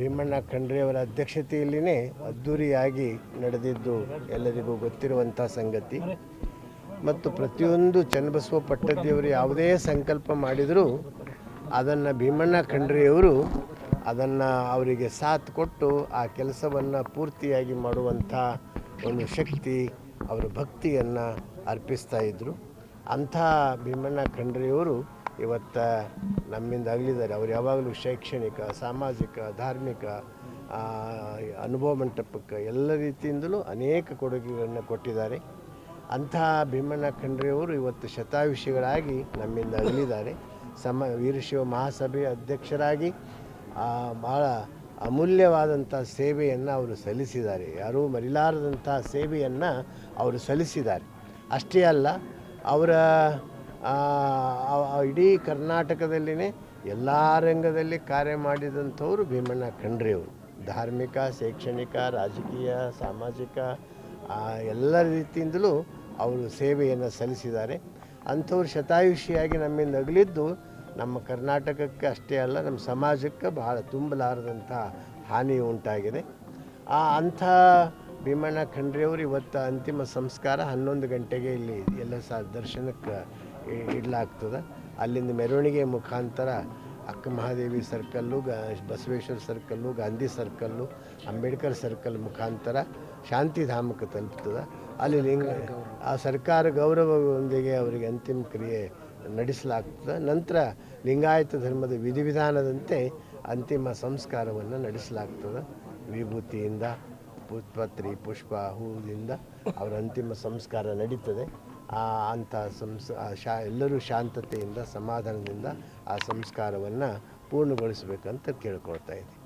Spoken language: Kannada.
ಭೀಮಣ್ಣ ಖಂಡ್ರೆಯವರ ಅಧ್ಯಕ್ಷತೆಯಲ್ಲಿನೇ ಅದ್ಧೂರಿಯಾಗಿ ನಡೆದಿದ್ದು ಎಲ್ಲರಿಗೂ ಗೊತ್ತಿರುವಂಥ ಸಂಗತಿ. ಮತ್ತು ಪ್ರತಿಯೊಂದು ಚನ್ನಬಸವ ಪಟ್ಟದಿಯವರು ಯಾವುದೇ ಸಂಕಲ್ಪ ಮಾಡಿದರೂ ಅದನ್ನು ಭೀಮಣ್ಣ ಖಂಡ್ರೆಯವರು ಅದನ್ನು ಅವರಿಗೆ ಸಾಥ್ ಕೊಟ್ಟು ಆ ಕೆಲಸವನ್ನು ಪೂರ್ತಿಯಾಗಿ ಮಾಡುವಂಥ ಒಂದು ಶಕ್ತಿ, ಅವರ ಭಕ್ತಿಯನ್ನು ಅರ್ಪಿಸ್ತಾ ಇದ್ದರು ಅಂಥ ಭೀಮಣ್ಣ ಖಂಡ್ರೆಯವರು ಇವತ್ತು ನಮ್ಮಿಂದ ಆಗಲಿದ್ದಾರೆ ಅವ್ರು ಯಾವಾಗಲೂ ಶೈಕ್ಷಣಿಕ, ಸಾಮಾಜಿಕ, ಧಾರ್ಮಿಕ ಅನುಭವ ಮಂಟಪಕ್ಕೆ ಎಲ್ಲ ರೀತಿಯಿಂದಲೂ ಅನೇಕ ಕೊಡುಗೆಗಳನ್ನು ಕೊಟ್ಟಿದ್ದಾರೆ. ಅಂತಹ ಭೀಮಣ್ಣ ಖಂಡ್ರೆಯವರು ಇವತ್ತು ಶತಾಯುಷಿಗಳಾಗಿ ನಮ್ಮಿಂದ ಅಗಲಿದ್ದಾರೆ. ಸಮ, ವೀರಶಿವ ಮಹಾಸಭೆ ಅಧ್ಯಕ್ಷರಾಗಿ ಭಾಳ ಅಮೂಲ್ಯವಾದಂಥ ಸೇವೆಯನ್ನು ಅವರು ಸಲ್ಲಿಸಿದ್ದಾರೆ. ಯಾರೂ ಮರಿಲಾರದಂಥ ಸೇವೆಯನ್ನು ಅವರು ಸಲ್ಲಿಸಿದ್ದಾರೆ. ಅಷ್ಟೇ ಅಲ್ಲ, ಅವರ ಇಡೀ ಕರ್ನಾಟಕದಲ್ಲಿನೇ ಎಲ್ಲ ರಂಗದಲ್ಲಿ ಕಾರ್ಯ ಮಾಡಿದಂಥವ್ರು ಭೀಮಣ್ಣ ಖಂಡ್ರೆಯವರು ಧಾರ್ಮಿಕ, ಶೈಕ್ಷಣಿಕ, ರಾಜಕೀಯ, ಸಾಮಾಜಿಕ ಎಲ್ಲ ರೀತಿಯಿಂದಲೂ ಅವರು ಸೇವೆಯನ್ನು ಸಲ್ಲಿಸಿದ್ದಾರೆ. ಅಂಥವ್ರು ಶತಾಯುಷಿಯಾಗಿ ನಮ್ಮಿಂದ ಅಗಲಿದ್ದು ನಮ್ಮ ಕರ್ನಾಟಕಕ್ಕೆ ಅಷ್ಟೇ ಅಲ್ಲ, ನಮ್ಮ ಸಮಾಜಕ್ಕೆ ಬಹಳ ತುಂಬಲಾರದಂಥ ಹಾನಿ ಉಂಟಾಗಿದೆ. ಆ, ಅಂಥ ಭೀಮಣ್ಣ ಖಂಡ್ರೆಯವರು ಇವತ್ತು ಅಂತಿಮ ಸಂಸ್ಕಾರ ಹನ್ನೊಂದು ಗಂಟೆಗೆ ಇಲ್ಲಿ ಎಲ್ಲ ಸಹ ದರ್ಶನಕ್ಕೆ ಇಡ್ಲಾಗ್ತದೆ. ಅಲ್ಲಿಂದ ಮೆರವಣಿಗೆ ಮುಖಾಂತರ ಅಕ್ಕ ಮಹಾದೇವಿ ಸರ್ಕಲ್ಲು ಗ Basaveshwara circle Gandhi circle Ambedkar circle ಮುಖಾಂತರ ಶಾಂತಿಧಾಮಕ್ಕೆ ತಲುಪ್ತದೆ. ಅಲ್ಲಿ ಲಿಂಗ ಆ ಸರ್ಕಾರ ಗೌರವದೊಂದಿಗೆ ಅವರಿಗೆ ಅಂತಿಮ ಕ್ರಿಯೆ ನಡೆಸಲಾಗ್ತದೆ. ನಂತರ ಲಿಂಗಾಯತ ಧರ್ಮದ ವಿಧಿವಿಧಾನದಂತೆ ಅಂತಿಮ ಸಂಸ್ಕಾರವನ್ನು ನಡೆಸಲಾಗ್ತದೆ. ವಿಭೂತಿಯಿಂದ ಪುತ್ಪತ್ರಿ ಪುಷ್ಪ ಹೂವಿಂದ ಅವರ ಅಂತಿಮ ಸಂಸ್ಕಾರ ನಡೀತದೆ. ಅಂಥ ಸಂಸ್ ಶಾ ಎಲ್ಲರೂ ಶಾಂತತೆಯಿಂದ ಸಮಾಧಾನದಿಂದ ಆ ಸಂಸ್ಕಾರವನ್ನು ಪೂರ್ಣಗೊಳಿಸಬೇಕಂತ ಕೇಳ್ಕೊಳ್ತಾ ಇದ್ದೀನಿ.